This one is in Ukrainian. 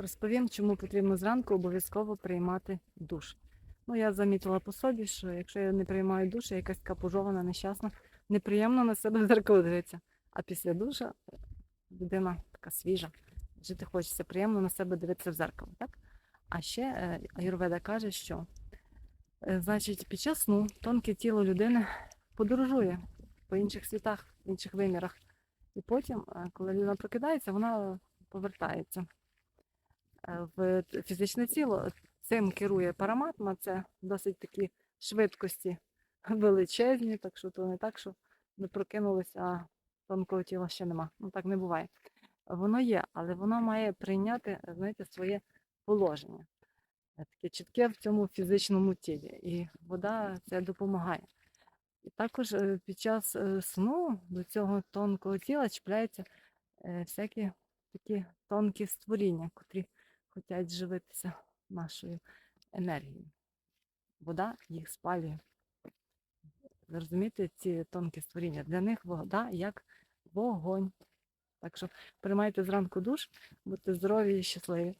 Розповім, чому потрібно зранку обов'язково приймати душ. Ну, я замітила по собі, що якщо я не приймаю душ, я якась капужована, нещасна, неприємно на себе зеркало дивитися. А після душа е, людина така свіжа, жити хочеться, приємно на себе дивитися в зеркало. Так? А ще е, Аюрведа каже, що е, значить, під час сну тонке тіло людини подорожує по інших світах, інших вимірах. І потім, коли людина прокидається, вона повертається в фізичне тіло. Цим керує параматма, це досить такі швидкості величезні, так що то не так, що ми прокинулися, а тонкого тіла ще нема. Ну так не буває. Воно є, але воно має прийняти, е, знаєте, своє положення. е, Таке чітке в цьому фізичному тілі. І вода це допомагає. І також е, під час е, сну до цього тонкого тіла чіпляються е, всякі такі тонкі створіння, котрі хочуть живитися нашою енергією. Вода їх спалює. Ви розумієте, ці тонкі створіння. Для них вода як вогонь. Так що приймайте зранку душ, будьте здорові і щасливі.